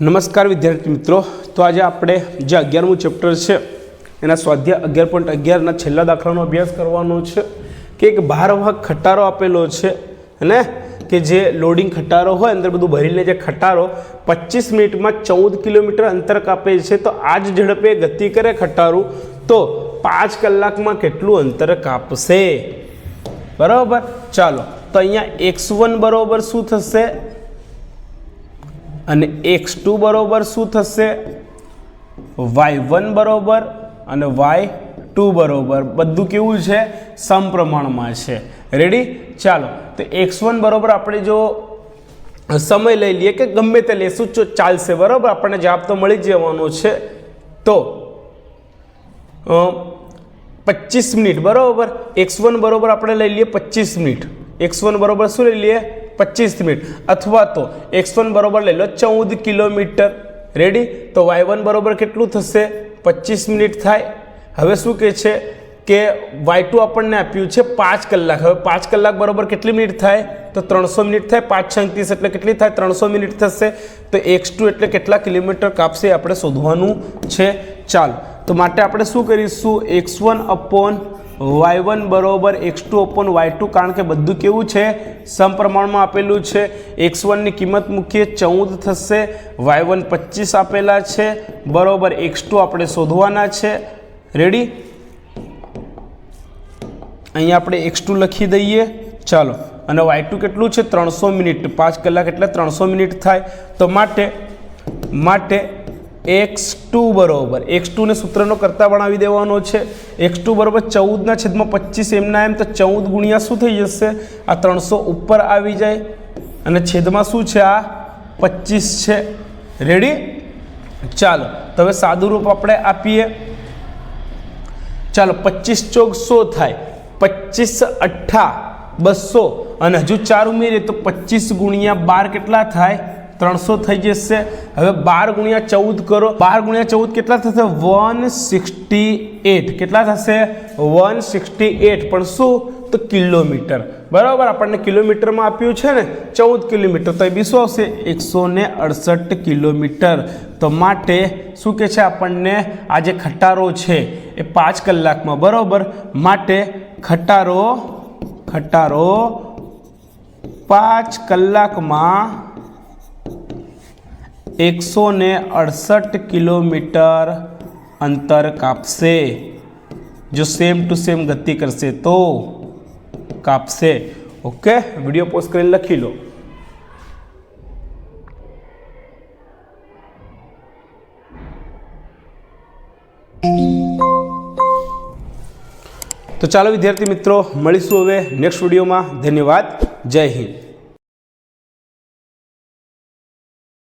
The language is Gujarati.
નમસ્કાર વિદ્યાર્થી મિત્રો. તો આજે આપણે જે અગિયારમું ચેપ્ટર છે, એના સ્વાધ્યાય અગિયાર પોઈન્ટ અગિયારના છેલ્લા દાખલાનો અભ્યાસ કરવાનો છે કે એક ભારવાહક ખટારો આપેલો છે ને કે જે લોડિંગ ખટારો હોય, અંદર બધું ભરીને જે ખટારો પચીસ મિનિટમાં ચૌદ કિલોમીટર અંતર કાપે છે, તો આ જ ઝડપે ગતિ કરે ખટારું, તો પાંચ કલાકમાં કેટલું અંતર કાપશે? બરાબર? ચાલો. તો અહીંયા એક્સ વન બરાબર શું થશે? અને એક્સ ટુ બરાબર શું થશે? વાય વન બરાબર અને વાય ટુ બરાબર. બધું કેવું છે? સમપ્રમાણમાં છે. રેડી ચાલો. તો એક્સ વન બરોબર આપણે જો સમય લઈ લઈએ કે ગમે તે લેશું તો ચાલશે. બરાબર? આપણને જવાબ તો મળી જવાનો છે. તો પચીસ મિનિટ. બરાબર? એક્સ વન બરોબર આપણે લઈ લઈએ પચીસ મિનિટ. એક્સ વન બરોબર શું લઈ લઈએ? પચીસ મિનિટ. અથવા તો એક્સ વન બરોબર લઈ લો ચૌદ કિલોમીટર. રેડી તો વાય વન બરોબર કેટલું થશે? પચીસ મિનિટ થાય. હવે શું કહે છે? કે વાય ટુ આપણને આપ્યું છે પાંચ કલાક. હવે પાંચ કલાક બરોબર કેટલી મિનિટ થાય? તો ત્રણસો મિનિટ થાય. પાંચ છંતીસ એટલે કેટલી થાય? ત્રણસો મિનિટ થશે. તો એક્સ ટુ એટલે કેટલા કિલોમીટર કાપશે આપણે શોધવાનું છે. ચાલો. તો માટે આપણે શું કરીશું? X one upon Y one બરોબર X two upon Y two કારણ કે બધું કેવું છે? સમપ્રમાણમાં આપેલું છે. એક્સ વનની કિંમત મૂકીએ, ચૌદ થશે. વાય વન પચીસ આપેલા છે. બરોબર એક્સ ટુ આપણે શોધવાના છે. રેડી અહીંયા આપણે એક્સ ટુ લખી દઈએ. ચાલો. અને વાય ટુ કેટલું છે? ત્રણસો મિનિટ. પાંચ કલાક એટલે ત્રણસો મિનિટ થાય. તો માટે માટે એક્સ ટુ બરાબર. એક્સ ટુને સૂત્રનો કરતા બનાવી દેવાનો છે. એક્સ ટુ બરોબર ચૌદના છેદમાં પચીસ એમના એમ તો ચૌદ ગુણ્યા શું થઈ જશે? આ ત્રણસો ઉપર આવી જાય. અને છેદમાં શું છે? આ પચીસ છે. રેડી ચાલો, તો હવે સાદું રૂપ આપણે આપીએ. ચાલો, પચીસ ચોક સો થાય. પચીસ અઠ્ઠા બસો. અને હજુ ચાર ઉમેરીએ તો પચીસ ગુણ્યા બાર કેટલા થાય? ત્રણસો થઈ જશે. હવે બાર ગુણ્યા ચૌદ કરો. બાર ગુણ્યા ચૌદ કેટલા થશે? One sixty eight. કેટલા થશે? One sixty eight. પણ શું? તો કિલોમીટર. બરાબર? આપણને કિલોમીટરમાં આપ્યું છે ને, ચૌદ કિલોમીટર. તો એ બી શું આવશે. એકસો ને અડસઠ કિલોમીટર. તો માટે શું કહે છે આપણને? આ જે ખટારો છે, એ પાંચ કલાકમાં. બરાબર? માટે ખટારો ખટારો પાંચ કલાકમાં એકસો ને અડસઠ કિલોમીટર અંતર કાપશે જો સેમ ટુ સેમ ગતિ કરશે તો કાપશે ઓકે વીડિયો પોસ્ટ કરીને લખી લો તો ચાલો વિદ્યાર્થી મિત્રો મળીશું હવે નેક્સ્ટ વિડીયોમાં ધન્યવાદ જય હિન્દ